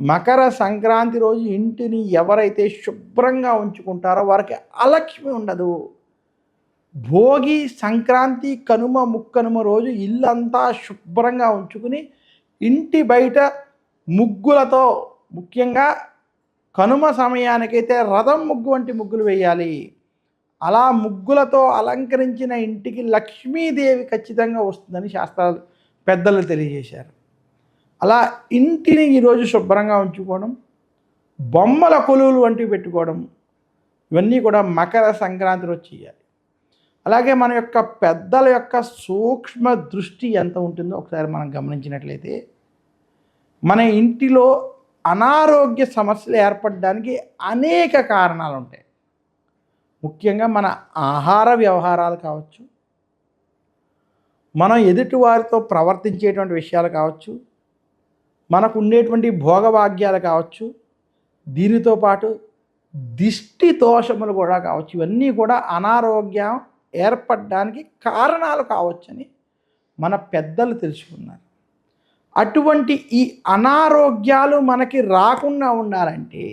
మకర సంక్రాంతి రోజు ఇంటిని ఎవరైతే శుభ్రంగా ఉంచుకుంటారో వారికి అలక్ష్మి ఉండదు. భోగి సంక్రాంతి కనుమ ముక్కనుమ రోజు ఇల్లంతా శుభ్రంగా ఉంచుకుని ఇంటి బయట ముగ్గులతో ముఖ్యంగా కనుమ సమయానికైతే రథం ముగ్గు వంటి ముగ్గులు వేయాలి. అలా ముగ్గులతో అలంకరించిన ఇంటికి లక్ష్మీదేవి ఖచ్చితంగా వస్తుందని శాస్త్రాలు పెద్దలు తెలియజేశారు. అలా ఇంటిని ఈరోజు శుభ్రంగా ఉంచుకోవడం బొమ్మల కొలువులు వంటివి పెట్టుకోవడం ఇవన్నీ కూడా మకర సంక్రాంతి రోజు చేయాలి. అలాగే మన యొక్క పెద్దల యొక్క సూక్ష్మ దృష్టి ఎంత ఉంటుందో ఒకసారి మనం గమనించినట్లయితే మన ఇంటిలో అనారోగ్య సమస్యలు ఏర్పడడానికి అనేక కారణాలు ఉంటాయి. ముఖ్యంగా మన ఆహార వ్యవహారాలు కావచ్చు మనం ఎదుటివారితో ప్రవర్తించేటువంటి విషయాలు కావచ్చు మనకు ఉండేటువంటి భోగభాగ్యాలు కావచ్చు దీనితో పాటు దిష్టి దోషములు కూడా కావచ్చు. ఇవన్నీ కూడా అనారోగ్యం ఏర్పడడానికి కారణాలు కావచ్చని మన పెద్దలు తెలుసుకున్నారు. అటువంటి ఈ అనారోగ్యాలు మనకి రాకుండా ఉండాలంటే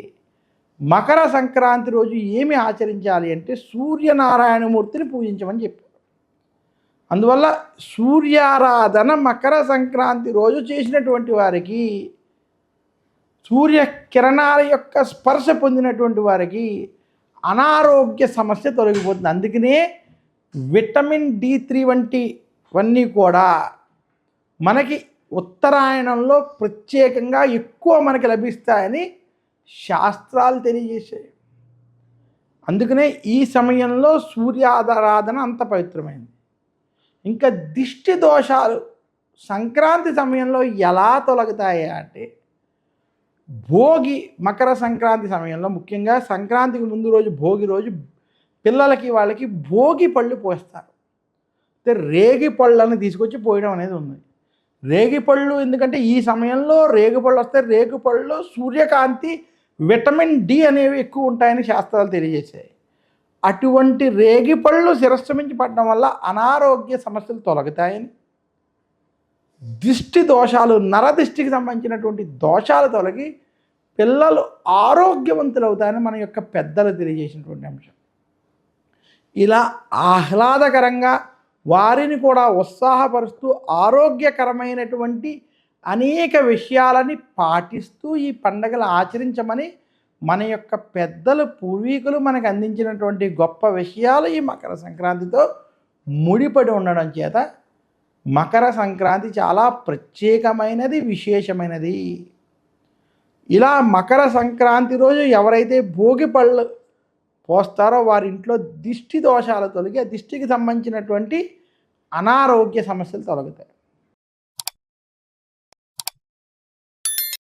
మకర సంక్రాంతి రోజు ఏమి ఆచరించాలి అంటే సూర్యనారాయణమూర్తిని పూజించమని చెప్పారు. అందువల్ల సూర్యారాధన మకర సంక్రాంతి రోజు చేసినటువంటి వారికి సూర్య కిరణాల యొక్క స్పర్శ పొందినటువంటి వారికి అనారోగ్య సమస్య తొలగిపోతుంది. అందుకనే విటమిన్ డి త్రీ వంటివన్నీ కూడా మనకి ఉత్తరాయణంలో ప్రత్యేకంగా ఎక్కువ మనకి లభిస్తాయని శాస్త్రాలు తెలియజేశాయి. అందుకనే ఈ సమయంలో సూర్యారాధన అంత పవిత్రమైంది ఇంకా దిష్టి దోషాలు సంక్రాంతి సమయంలో ఎలా తొలగుతాయి అంటే భోగి మకర సంక్రాంతి సమయంలో ముఖ్యంగా సంక్రాంతికి ముందు రోజు భోగి రోజు పిల్లలకి వాళ్ళకి భోగి పళ్ళు పోస్తారు. అయితే రేగి పళ్ళని తీసుకొచ్చి పోయడం అనేది ఉంది. రేగి పళ్ళు ఎందుకంటే ఈ సమయంలో రేగి పళ్ళు వస్తే రేగి పళ్ళు సూర్యకాంతి విటమిన్ డి అనేవి ఎక్కువ ఉంటాయని శాస్త్రాలు తెలియజేశాయి. అటువంటి రేగి పళ్ళు శిరస్సు పడడం వల్ల అనారోగ్య సమస్యలు తొలగుతాయని. దిష్టి దోషాలు నరదిష్టికి సంబంధించినటువంటి దోషాలు తొలగి పిల్లలు ఆరోగ్యవంతులు అవుతాయని మన యొక్క పెద్దలు తెలియజేసినటువంటి అంశం. ఇలా ఆహ్లాదకరంగా వారిని కూడా ఉత్సాహపరుస్తూ ఆరోగ్యకరమైనటువంటి అనేక విషయాలని పాటిస్తూ ఈ పండగలు ఆచరించమని మన యొక్క పెద్దలు పూర్వీకులు మనకు అందించినటువంటి గొప్ప విషయాలు ఈ మకర సంక్రాంతితో ముడిపడి ఉండడం చేత మకర సంక్రాంతి చాలా ప్రత్యేకమైనది విశేషమైనది. ఇలా మకర సంక్రాంతి రోజు ఎవరైతే భోగి పళ్ళు పోస్తారో వారి ఇంట్లో దిష్టి దోషాలు తొలగి ఆ దిష్టికి సంబంధించినటువంటి అనారోగ్య సమస్యలు తొలగుతాయి.